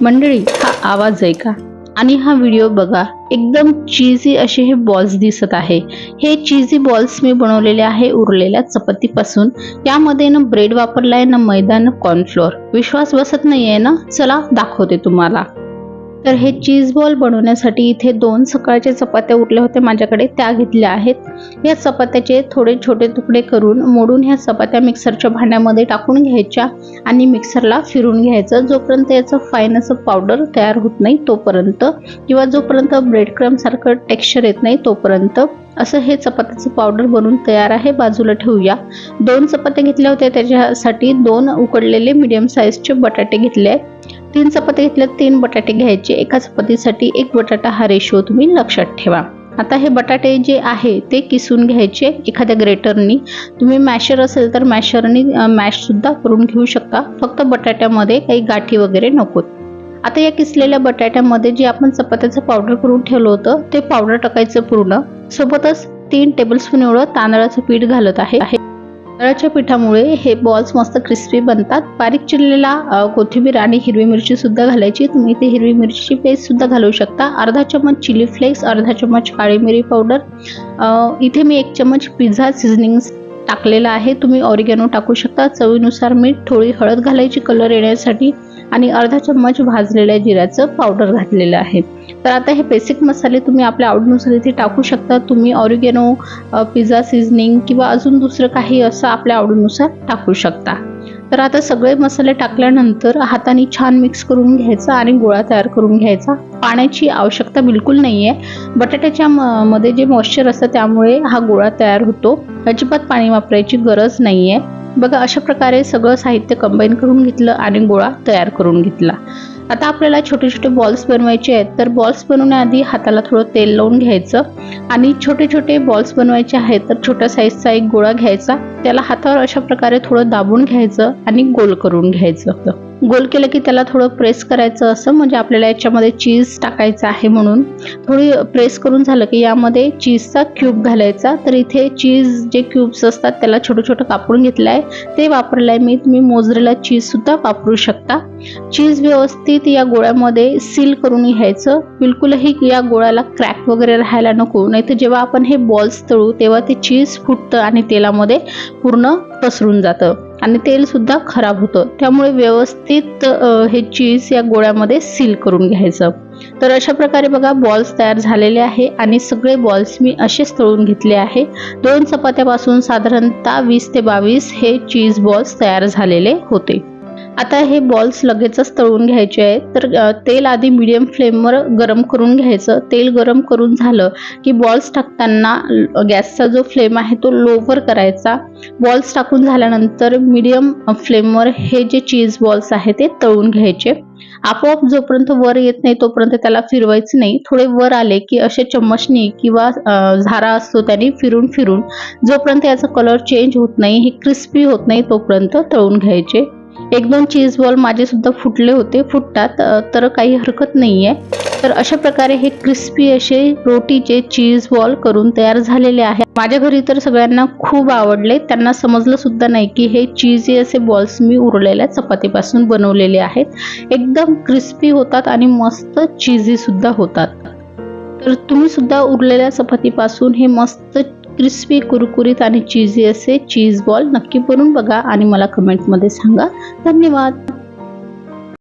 मंडळी हा आवाज आहे का आणि हा व्हिडिओ बघा. एकदम चीजी असे हे बॉल्स दिसत आहे. हे चीजी बॉल्स मी बनवलेले आहे उरलेल्या चपातीपासून. यामध्ये ना ब्रेड वापरलाय ना मैदा ना कॉर्नफ्लोअर विश्वास बसत नाहीये ना? चला दाखवते तुम्हाला. तर हे चीज बॉल बनवण्यासाठी इथे दोन सकाळच्या चपात्या उरल्या होत्या माझ्याकडे. त्या घेतल्या आहेत. या चपात्याचे थोडे छोटे तुकडे करून मोडून ह्या चपात्या मिक्सरच्या भांड्यामध्ये टाकून घ्यायच्या आणि मिक्सरला फिरून घ्यायचं. जोपर्यंत याचं फाईन असं पावडर तयार होत नाही तोपर्यंत किंवा जोपर्यंत ब्रेड क्रमसारखं टेक्स्चर येत नाही तोपर्यंत असं हे चपात्याचं पावडर बनवून तयार आहे. बाजूला ठेवूया. दोन चपात्या घेतल्या होत्या. त्याच्यासाठी दोन उकडलेले मिडियम साईजचे बटाटे घेतले आहेत. तीन चपाती घेतल्या तीन बटाटे घ्यायचे. एका चपातीसाठी एक बटाटा हा रेशो तुम्ही लक्षात ठेवा. आता हे बटाटे जे आहे ते किसून घ्यायचे एखाद्या ग्रेटरनी तुम्ही मॅशर असेल तर मॅशरनी मॅशसुद्धा करून घेऊ शकता. फक्त बटाट्यामध्ये काही गाठी वगैरे नकोत आता या किसलेल्या बटाट्यामध्ये जे आपण चपात्याचं पावडर करून ठेवलं होतं ते पावडर टाकायचं पूर्ण. सोबतच तीन टेबलस्पून एवढं तांदळाचं पीठ घालत आहे. तांदळाच्या पिठामुळे हे बॉल्स मस्त क्रिस्पी बनतात. बारीक चिरलेला कोथिंबीर आणि हिरवी मिरची सुद्धा घालायची. तुम्ही इथे हिरवी मिरची पेस्ट सुद्धा घालू शकता. अर्धा चम्मच चिली फ्लेक्स अर्धा चम्मच काळी मिरी पावडर इथे मी एक चम्मच पिझ्झा सिझनिंग टाकलेला आहे. तुम्ही ऑरिगॅनो टाकू शकता. चवीनुसार मीठ थोडी हळद घालायची कलर येण्यासाठी आणि अर्धा चम्मच भाजलेल्या जिऱ्याचं पावडर घातलेलं आहे. तर आता हे बेसिक मसाले तुम्ही आपल्या आवडीनुसार इथे टाकू शकता. तुम्ही ऑरिगेनो पिझ्झा सिझनिंग किंवा अजून दुसरं काही असं आपल्या आवडीनुसार टाकू शकता. तर आता सगळे मसाले टाकल्यानंतर हाताने छान मिक्स करून घ्यायचा आणि गोळा तयार करून घ्यायचा. पाण्याची आवश्यकता बिलकुल नाही आहे बटाट्याच्या म- मध्ये जे मॉइश्चर असतं त्यामुळे हा गोळा तयार होतो. अजिबात पाणी वापरायची गरज नाही आहे बघा अशा प्रकारे सगळं साहित्य कंबाईन करून घेतलं आणि गोळा तयार करून घेतला. आता आपल्याला छोटे छोटे बॉल्स बनवायचे आहेत. तर बॉल्स बनवण्याआधी हाताला थोडं तेल लावून घ्यायचं आणि छोटे छोटे बॉल्स बनवायचे आहेत तर छोट्या साईजचा एक गोळा घ्यायचा. त्याला हातावर अशा प्रकारे थोडं दाबून घ्यायचं आणि गोल करून घ्यायचं. गोल केलं की त्याला थोडं प्रेस करायचं असं म्हणजे आपल्याला याच्यामध्ये चीज टाकायचं आहे म्हणून. थोडी प्रेस करून झालं की यामध्ये चीजचा क्यूब घालायचा. तर इथे चीज जे क्यूब्स असतात त्याला छोटं छोटं कापून घेतलं आहे ते वापरलं आहे मी. तुम्ही मोजरेला चीजसुद्धा वापरू शकता. चीज व्यवस्थित या गोळ्यामध्ये सील करून घ्यायचं. बिलकुलही या गोळ्याला क्रॅक वगैरे राहायला नको. नाहीतर जेव्हा आपण हे बॉल्स तळू तेव्हा ते चीज फुटतं आणि तेलामध्ये पूर्ण पसरून जातं. आणि तेलसुद्धा खराब होतं. त्यामुळे व्यवस्थित हे चीज या गोळ्यामध्ये सील करून घ्यायचं. तर अशा प्रकारे बघा बॉल्स तयार झालेले आहे आणि सगळे बॉल्स मी असेच तळून घेतले आहे. दोन चपात्यापासून साधारणतः वीस ते बावीस हे चीज बॉल्स तयार झालेले होते. आता हे बॉल्स लगेचच तळून घ्यायचे आहेत. तर तेल आधी मिडियम फ्लेमवर गरम करून घ्यायचं. तेल गरम करून झालं की बॉल्स टाकताना गॅसचा जो फ्लेम आहे तो लोवर करायचा. बॉल्स टाकून झाल्यानंतर मिडियम फ्लेमवर हे जे चीज बॉल्स आहे ते तळून घ्यायचे. आपोआप जोपर्यंत वर येत नाही तोपर्यंत त्याला फिरवायचं नाही. थोडे वर आले की असे चम्मचनी किंवा झारा असतो त्याने फिरून फिरून जोपर्यंत याचा कलर चेंज होत नाही हे क्रिस्पी होत नाही तोपर्यंत तळून घ्यायचे. एक दोन चीज बॉल माझे सुद्धा फुटले होते फुटतात तर काही हरकत नाही आहे तर अशा प्रकारे हे क्रिस्पी असे रोटीचे चीज बॉल करून तयार झालेले आहे. माझ्या घरी तर सगळ्यांना खूप आवडले. त्यांना समजलं सुद्धा नाही की हे चीजी असे बॉल्स मी उरलेल्या चपातीपासून बनवलेले आहेत. एकदम क्रिस्पी होतात आणि मस्त चीजी सुद्धा होतात. तर तुम्ही सुद्धा उरलेल्या चपातीपासून हे मस्त क्रिस्पी कुरकुरीत आणि चीजी असे चीज बॉल नक्की बनवून बघा आणि मला कमेंटमध्ये सांगा. धन्यवाद.